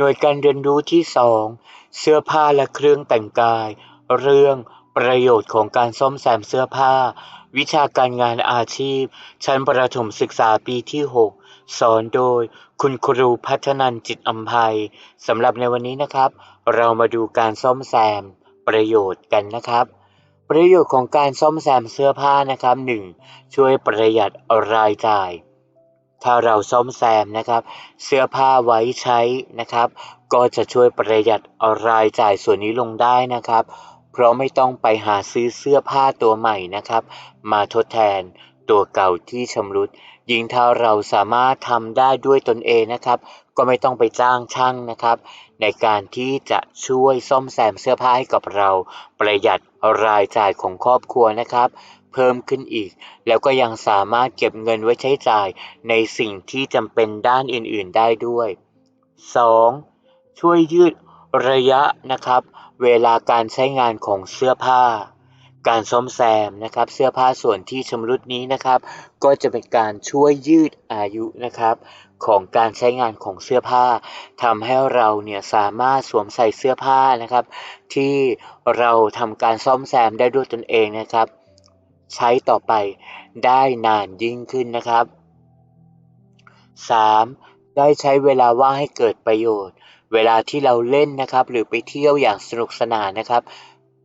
หน่วยการเรียนรู้ที่ 2 เสื้อผ้าและเครื่องแต่งกาย เรื่องประโยชน์ของการซ่อมแซมเสื้อผ้า วิชาการงานอาชีพ ชั้นประถมศึกษาปีที่ 6 สอนโดย คุณครูพัฒนันจิตอัมภัยสำหรับในวันนี้นะครับ เรามาดูการซ่อมแซมประโยชน์กันนะครับ ประโยชน์ของการซ่อมแซมเสื้อผ้านะครับ 1. ช่วยประหยัดรายจ่าย ถ้าเราซ่อมแซมนะครับ เสื้อผ้าไว้ใช้นะครับ ก็จะช่วยประหยัดรายจ่ายส่วนนี้ลงได้นะครับ เพราะไม่ต้องไปหาซื้อเสื้อผ้าตัวใหม่นะครับ มาทดแทนตัวเก่าที่ชำรุด ยิ่งถ้าเราสามารถทำได้ด้วยตนเองนะครับ ก็ไม่ต้องไปจ้างช่างนะครับ ในการที่จะช่วยซ่อมแซมเสื้อผ้าให้กับเรา ประหยัดรายจ่ายของครอบครัวนะครับ พิ่มขึ้นอีก แล้วก็ยังสามารถเก็บเงินไว้ใช้จ่ายในสิ่งที่จำเป็นด้านอื่น ๆ ได้ด้วย 2. ช่วยยืดระยะนะครับ เวลาการใช้งานของเสื้อผ้า การซ่อมแซมนะครับ เสื้อผ้าส่วนที่ชำรุดนี้นะครับ ก็จะเป็นการช่วยยืดอายุนะครับของการใช้งานของเสื้อผ้าทำให้เราเนี่ยสามารถสวมใส่เสื้อผ้านะครับ ที่เราทำการซ่อมแซมได้ด้วยตนเองนะครับ ใช้ต่อไปได้นานยิ่งขึ้นนะครับ 3. ได้ใช้เวลาว่างให้เกิดประโยชน์ เวลาที่เราเล่นนะครับ หรือไปเที่ยวอย่างสนุกสนานนะครับ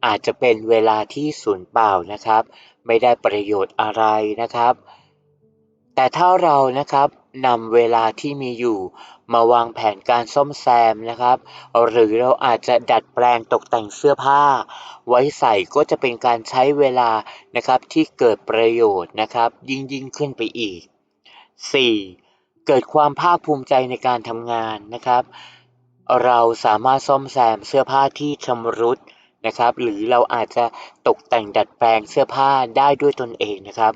อาจจะเป็นเวลาที่สูญเปล่านะครับ ไม่ได้ประโยชน์อะไรนะครับ แต่ถ้าเรานะครับ นำเวลาที่มีอยู่ มาวางแผนการซ่อมแซมนะครับ หรือเราอาจจะดัดแปลงตกแต่งเสื้อผ้า ไว้ใส่ก็จะเป็นการใช้เวลานะครับที่เกิดประโยชน์นะครับ ยิ่งยิ่งขึ้นไปอีก 4. เกิดความภาคภูมิใจในการทำงานนะครับ เราสามารถซ่อมแซมเสื้อผ้าที่ชำรุดนะครับ หรือเราอาจจะตกแต่งดัดแปลงเสื้อผ้าได้ด้วยตนเองนะครับ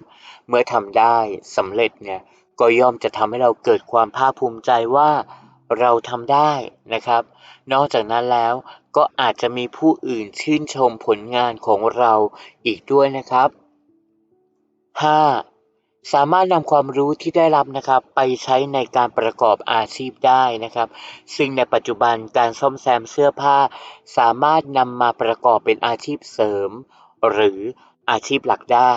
เมื่อทำได้สำเร็จเนี่ย ก็ย่อมจะทำให้เราเกิดความภาคภูมิใจว่าเราทำได้นะครับ นอกจากนั้นแล้วก็อาจจะมีผู้อื่นชื่นชมผลงานของเราอีกด้วยนะครับ 5. สามารถนำความรู้ที่ได้รับนะครับ ไปใช้ในการประกอบอาชีพได้นะครับ ซึ่งในปัจจุบันการซ่อมแซมเสื้อผ้า สามารถนำมาประกอบเป็นอาชีพเสริม หรืออาชีพหลักได้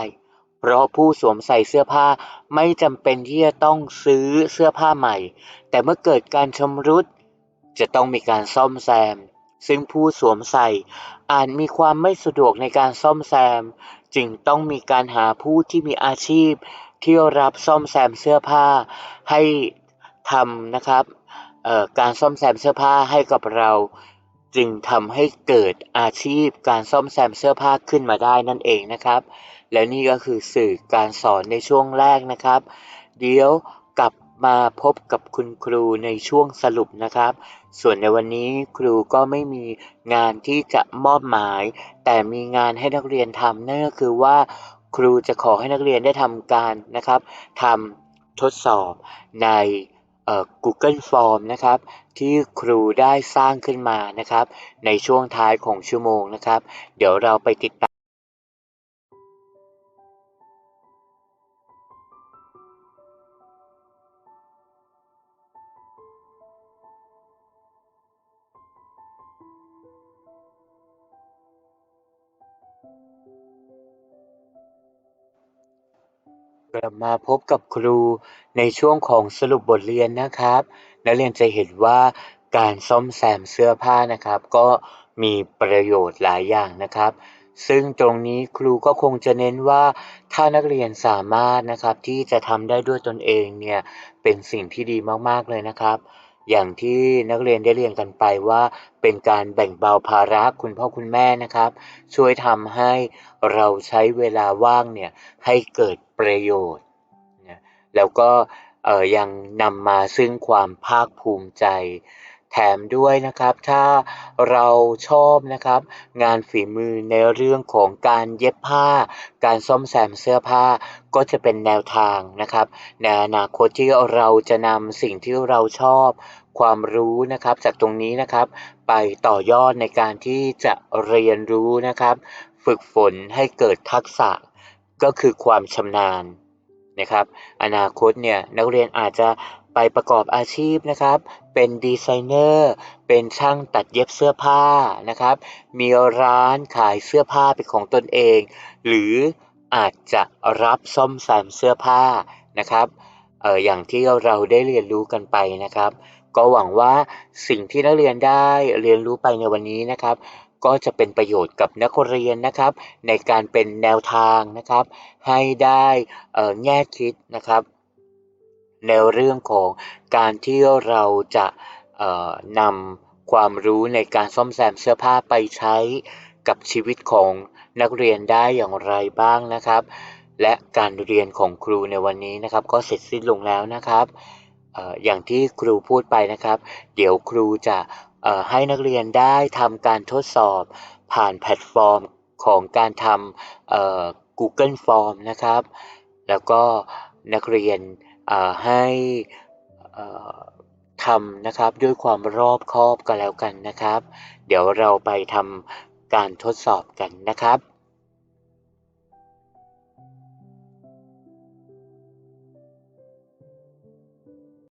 เพราะผู้สวมใส่เสื้อผ้าไม่จำเป็นที่จะต้องซื้อเสื้อผ้าใหม่ แต่เมื่อเกิดการชำรุด จะต้องมีการซ่อมแซม ซึ่งผู้สวมใส่อาจมีความไม่สะดวกในการซ่อมแซม จึงต้องมีการหาผู้ที่มีอาชีพ ที่รับซ่อมแซมเสื้อผ้าให้ทำนะครับการซ่อมแซมเสื้อผ้าให้กับเรา จึงทำให้เกิดอาชีพการซ่อมแซมเสื้อผ้าขึ้นมาได้นั่นเองนะครับ และนี่ก็คือสื่อการสอนในช่วงแรกนะครับ เดี๋ยวกลับมาพบกับคุณครูในช่วงสรุปนะครับ ส่วนในวันนี้ครูก็ไม่มีงานที่จะมอบหมาย แต่มีงานให้นักเรียนทำนั่นก็คือว่า ครูจะขอให้นักเรียนได้ทำการนะครับทำทดสอบใน Google Form นะครับที่ครูได้สร้างขึ้นมานะครับ ในช่วงท้ายของชั่วโมงนะครับ เดี๋ยวเราไปติดตาม กลับมาพบกับครูในช่วงของสรุปบทเรียนนะครับ นักเรียนจะเห็นว่าการซ่อมแซมเสื้อผ้านะครับ ก็มีประโยชน์หลายอย่างนะครับ ซึ่งตรงนี้ครูก็คงจะเน้นว่าถ้านักเรียนสามารถนะครับที่จะทำได้ด้วยตนเองเนี่ยเป็นสิ่งที่ดีมากๆเลยนะครับ อย่างที่นักเรียนได้เรียนกันไปว่าเป็นการแบ่งเบาภาระคุณพ่อคุณแม่นะครับ ช่วยทำให้เราใช้เวลาว่างเนี่ยให้เกิดประโยชน์นะแล้วก็เอ่อยังนำมาซึ่งความภาคภูมิใจ แถมด้วยนะครับ ถ้าเราชอบนะครับ งานฝีมือในเรื่องของการเย็บผ้า การซ่อมแซมเสื้อผ้าก็จะเป็นแนวทางนะครับในอนาคตที่เราจะนำสิ่งที่เราชอบความรู้นะครับจากตรงนี้นะครับ ไปต่อยอดในการที่จะเรียนรู้นะครับ ฝึกฝนให้เกิดทักษะก็คือความชำนาญนะครับ อนาคตเนี่ยนักเรียนอาจจะ ไปประกอบอาชีพนะครับ เป็นดีไซเนอร์ เป็นช่างตัดเย็บเสื้อผ้านะครับ มีร้านขายเสื้อผ้าเป็นของตนเอง หรืออาจจะรับซ่อมแซมเสื้อผ้านะครับเอออย่างที่เราได้เรียนรู้กันไปนะครับ ก็หวังว่าสิ่งที่นักเรียนได้เรียนรู้ไปในวันนี้นะครับ ก็จะเป็นประโยชน์กับนักเรียนนะครับ ในการเป็นแนวทางนะครับ ให้ได้แง่คิดนะครับ ในเรื่องของการที่เราจะนำความรู้ในการซ่อมแซมเสื้อผ้าไปใช้กับชีวิตของนักเรียนได้อย่างไรบ้างนะครับ และการเรียนของครูในวันนี้นะครับ ก็เสร็จสิ้นลงแล้วนะครับอย่างที่ครูพูดไปนะครับ เดี๋ยวครูจะให้นักเรียนได้ทำการทดสอบผ่านแพลตฟอร์มของการทำ Google Form นะครับ แล้วก็นักเรียนเให้ทำนะครับด้วยความรอบคอบกันแล้วกันนะครับ เดี๋ยวเราไปทำการทดสอบกันนะครับ